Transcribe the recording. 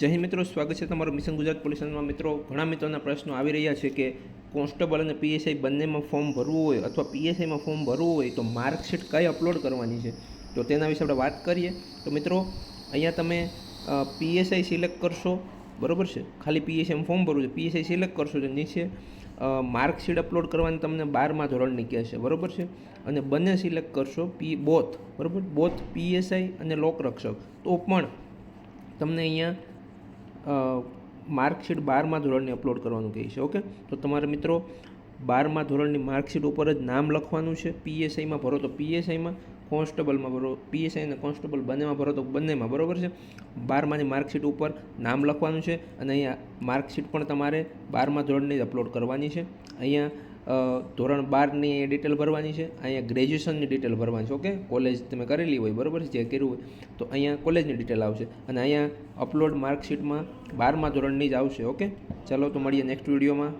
જય હિન્દ મિત્રો, સ્વાગત છે તમારું મિશન ગુજરાત પોલીસમાં મિત્રો, ઘણા મિત્રોના પ્રશ્નો આવી રહ્યા છે કે કોન્સ્ટેબલ અને પીએસઆઈ બંનેમાં ફોર્મ ભરવું હોય અથવા પીએસઆઈમાં ફોર્મ ભરવું હોય તો માર્કશીટ કઈ અપલોડ કરવાની છે? તો તેના વિશે આપણે વાત કરીએ. તો મિત્રો, અહીંયા તમે પીએસઆઈ સિલેક્ટ કરશો, બરોબર છે? ખાલી પીએસઆઈમાં ફોર્મ ભરવું છે. પીએસઆઈ સિલેક્ટ કરશો તો નીચે માર્કશીટ અપલોડ કરવાની તમને બારમા ધોરણની કહેશે બરોબર છે? અને બંને સિલેક્ટ કરશો, પી, બોથ. બરાબર? બોથ પીએસઆઈ અને લોકરક્ષક. તો પણ તમને અહીંયા માર્કશીટ બારમા ધોરણની અપલોડ કરવાનું કહે છે ઓકે તો તમારે મિત્રો બારમા ધોરણની માર્કશીટ ઉપર જ નામ લખવાનું છે પીએસઆઈમાં ભરો તો પીએસઆઈમાં કોન્સ્ટેબલમાં ભરો પીએસઆઈ અને કોન્સ્ટેબલ બંનેમાં ભરો તો બંનેમાં, બરોબર છે? બારમાની માર્કશીટ ઉપર નામ લખવાનું છે અને અહીંયા માર્કશીટ પણ તમારે બારમા ધોરણની જ અપલોડ કરવાની છે. અહીંયા ધોરણ બારની ડિટેલ ભરવાની છે, અહીંયા ગ્રેજ્યુએશનની ડિટેલ ભરવાની છે ઓકે કોલેજ તમે કરેલી હોય, બરાબર છે, જે કર્યું હોય, તો અહીંયા કોલેજની ડિટેલ આવશે. અને અહીંયા અપલોડ માર્કશીટમાં બારમા ધોરણની જ આવશે ઓકે ચાલો તો મળીએ નેક્સ્ટ વિડીયોમાં